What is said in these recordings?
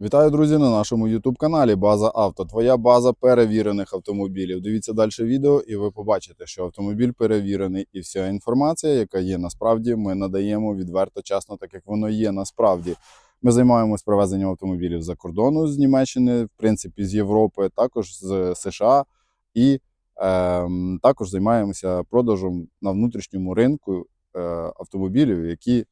Вітаю, друзі, на нашому YouTube каналі База Авто. Твоя база перевірених автомобілів. Дивіться далі відео, і ви побачите, що автомобіль перевірений, і вся інформація, яка є насправді, ми надаємо відверто чесно, так як воно є насправді. Ми займаємось привезенням автомобілів за кордону з Німеччини, в принципі, з Європи, також з США, і ем, також займаємося продажем на внутрішньому ринку е, автомобілів, які е,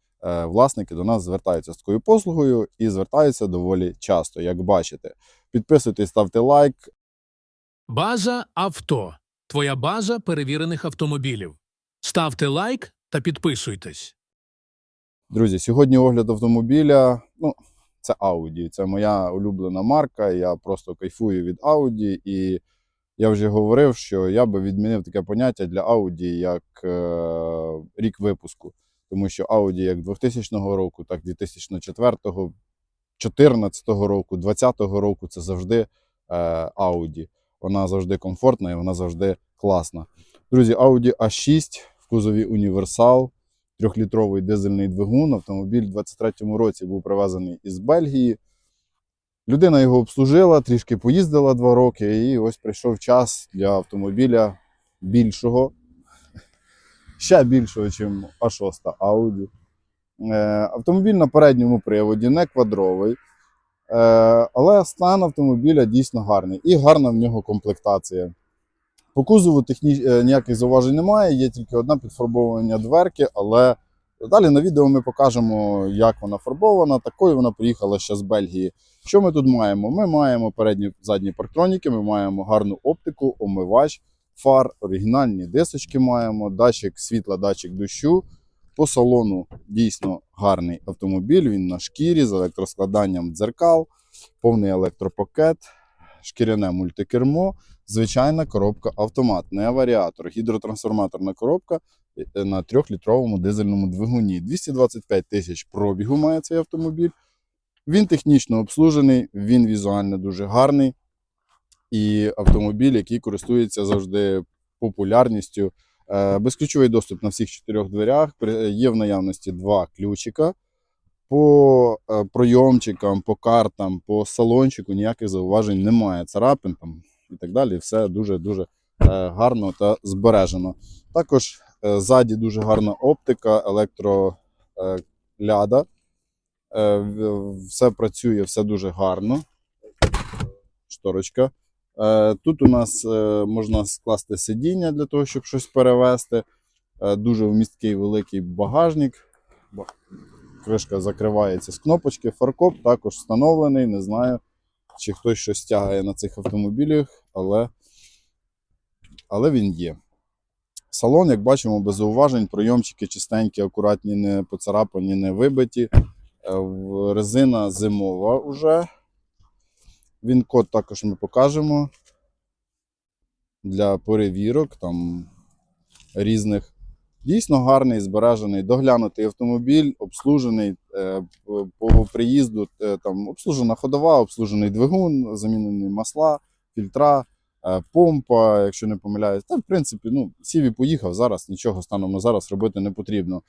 власники до нас звертаються з такою послугою і звертаються доволі часто, як бачите. Підписуйтесь, ставте лайк. База авто. Твоя база перевірених автомобілів. Ставте лайк та підписуйтесь. Друзі, сьогодні огляд автомобіля. Ну, це Audi. Це моя улюблена марка. Я просто кайфую від Audi. І я вже говорив, що я би відмінив таке поняття для Audi як е, рік випуску. Тому що Audi як 2000 року, так 2004, 2014 року, 2020 року це завжди е, Audi. Вона завжди комфортна і вона завжди класна. Друзі, Audi A6 в кузові універсал, трьохлітровий дизельний двигун. Автомобіль у 23-му році був привезений із Бельгії. Людина його обслужила, трішки поїздила два роки, і ось прийшов час для автомобіля більшого, ще більшого, ніж А6 Audi. Автомобіль на передньому приводі, не квадровий. Е, але стан автомобіля дійсно гарний і гарна в нього комплектація. По кузову техні... е, ніяких зауважень немає, є тільки одне підфарбовування дверки, але далі на відео ми покажемо, як вона фарбована. Такою вона приїхала ще з Бельгії. Що ми тут маємо? Ми маємо передні задні парктроніки, ми маємо гарну оптику, омивач, фар, оригінальні дисочки маємо, датчик світла, датчик дощу. По салону дійсно гарний автомобіль. Він на шкірі з електроскладанням дзеркал, повний електропакет, шкіряне мультикермо, звичайна коробка автомат, не варіатор, гідротрансформаторна коробка е, на 3-літровому дизельному двигуні. 225 тисяч пробігу має цей автомобіль. Він технічно обслужений, він візуально дуже гарний. І автомобіль, який користується завжди популярністю. Е, Безключовий доступ на всіх чотирьох дверях. Є в наявності два ключика. По е, пройомчикам, по картам, по салончику ніяких зауважень немає. Царапин там і так далі. Все дуже-дуже е, гарно та збережено. Також ззаді дуже гарна оптика, електроляда. Все працює, все дуже гарно. Шторочка. Е, Тут у нас е, можна скласти сидіння для того, щоб щось перевезти. Е, Дуже вмісткий великий багажник. Кришка закривається з кнопочки. Фаркоп також встановлений. Не знаю, чи хтось щось тягає на цих автомобілях, але, але він є. Салон, як бачимо, без зауважень, пройомчики чистенькі, акуратні, не поцарапані, не вибиті. Резина зимова уже. Він код також ми покажемо для перевірок там різних. Дійсно гарний, збережений, доглянутий автомобіль, обслужений е, по- приїзду. е, Там обслужена ходова, обслужений двигун, замінені масла, фільтра, е, помпа, якщо не помиляюсь. Та, в принципі, ну, сів і поїхав. Зараз нічого станом на зараз робити не потрібно.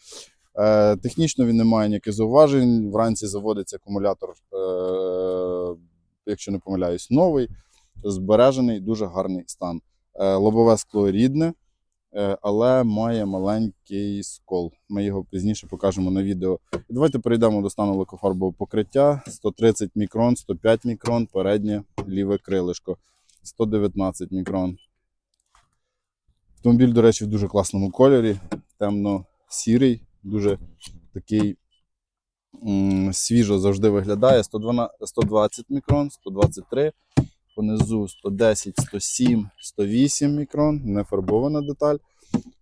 Технічно він не має ніяких зауважень. Вранці заводиться акумулятор, якщо не помиляюсь, новий, збережений, дуже гарний стан. Е, Лобове скло рідне, е, але має маленький скол. Ми його пізніше покажемо на відео. І давайте перейдемо до стану лакофарбового покриття. 130 мікрон, 105 мікрон, переднє ліве крилишко, 119 мікрон. Автомобіль, до речі, в дуже класному кольорі, темно-сірий, дуже такий свіжо завжди виглядає. 112, 120 мікрон, 123, понизу 110, 107, 108 мікрон, нефарбована деталь.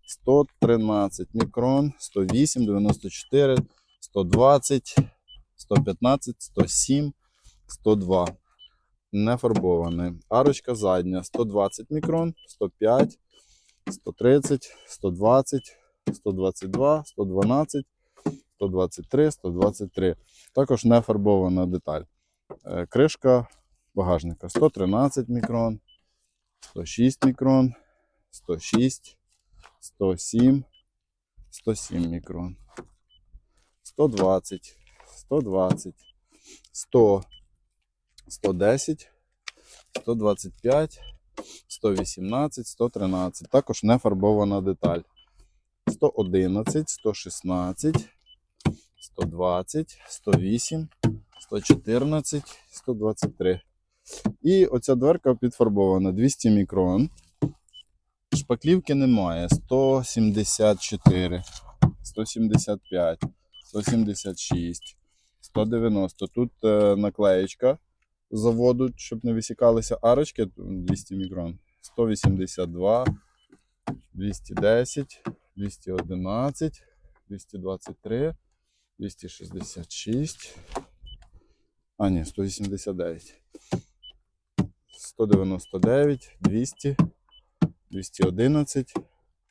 113 мікрон, 108, 94, 120, 115, 107, 102. Нефарбований. Арочка задня 120 мікрон, 105, 130, 120, 122, 112, 123, 123. Також нефарбована деталь. Е, Кришка багажника 113 мікрон, 106 мікрон, 106, 107, 107 мікрон, 120, 120, 100, 110, 125, 118, 113. Також не фарбована деталь. 111, 116, 120, 108, 114, 123. І оця дверка підфарбована 200 мікрон. Шпаклівки немає. 174, 175, 176, 190. Тут е, наклеєчка заводу, щоб не висікалися арочки 200 мікрон. 182, 210, 211, 223, 266. А, ні, 189. 199, 200, 211.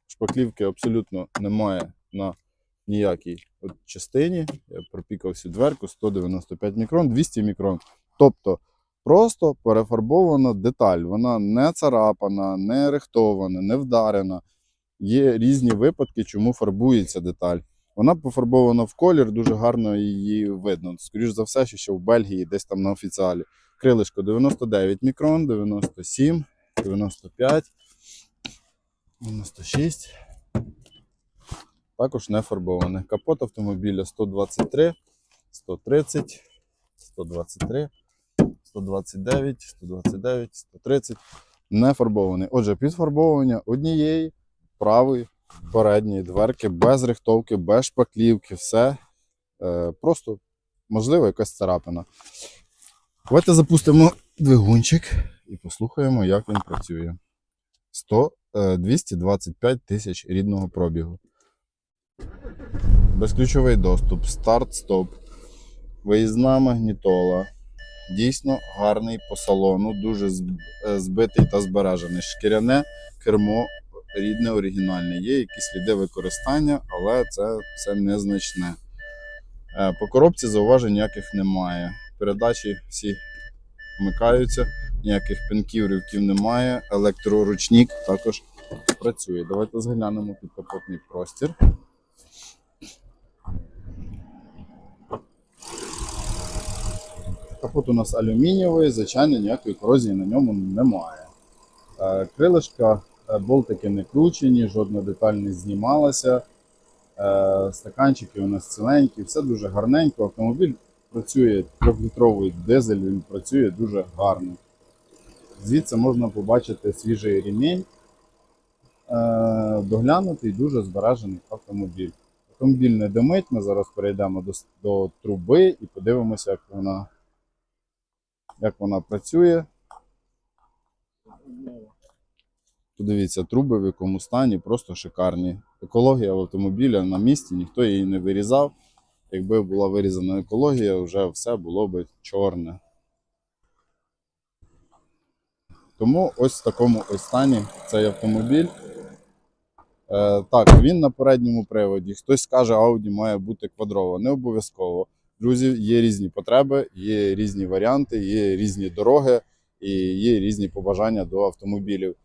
Шпаклівки абсолютно немає на ніякій от частині. Я пропікав всю дверку 195 мікрон, 200 мікрон. Тобто просто перефарбована деталь. Вона не царапана, не рихтована, не вдарена. Є різні випадки, чому фарбується деталь. Вона пофарбована в колір, дуже гарно її видно. Скоріш за все, що ще в Бельгії, десь там на офіціалі. Крилишко 99 мікрон, 97, 95, 96. Також не фарбоване. Капот автомобіля 123, 130, 123, 129, 129, 130. Не фарбований. Отже, підфарбовування однієї правої передньої дверки без рихтовки, без шпаклівки, все. Е, просто, можливо, якась царапина. Давайте запустимо двигунчик і послухаємо, як він працює. 100, е, 225 тисяч рідного пробігу. Безключовий доступ, старт-стоп, виїзна магнітола. Дійсно гарний по салону, дуже е, збитий та збережений. Шкіряне кермо рідне, оригінальне. Є якісь сліди використання, але це все незначне. Е, По коробці зауважень ніяких немає. Передачі всі вмикаються, ніяких пинків, ривків немає. Електроручник також працює. Давайте зглянемо підкапотний простір. Капот у нас алюмінієвий, звичайно, ніякої корозії на ньому немає. Е, Крилишка, болтики не кручені, жодна деталь не знімалася. Е, Стаканчики у нас ціленькі, все дуже гарненько. Автомобіль працює трьохлітровий дизель, він працює дуже гарно. Звідси можна побачити свіжий ремінь, е, доглянутий, дуже збережений автомобіль. Автомобіль не димить, ми зараз перейдемо до, до труби і подивимося, як вона, як вона працює. Подивіться, труби в якому стані, просто шикарні. Екологія в автомобіля на місці, ніхто її не вирізав. Якби була вирізана екологія, вже все було би чорне. Тому ось в такому ось стані цей автомобіль. Е, так, він на передньому приводі. Хтось скаже, Audi має бути квадрова. Не обов'язково. Друзі, є різні потреби, є різні варіанти, є різні дороги і є різні побажання до автомобілів.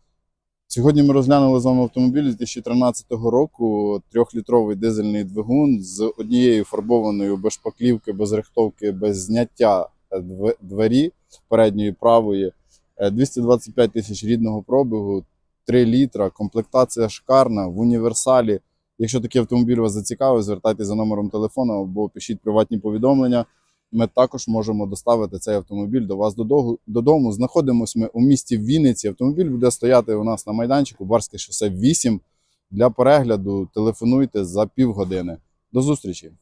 Сьогодні ми розглянули з вами автомобіль 2013 року, трьохлітровий дизельний двигун з однією фарбованою без шпаклівки, без рихтовки, без зняття е, двері передньої правої, Е, 225 тисяч рідного пробігу, 3 літра, комплектація шикарна в універсалі. Якщо такий автомобіль вас зацікавив, звертайтеся за номером телефону або пишіть приватні повідомлення. Ми також можемо доставити цей автомобіль до вас додому. Знаходимося ми у місті Вінниці. Автомобіль буде стояти у нас на майданчику Барське шосе 8. Для перегляду телефонуйте за півгодини. До зустрічі!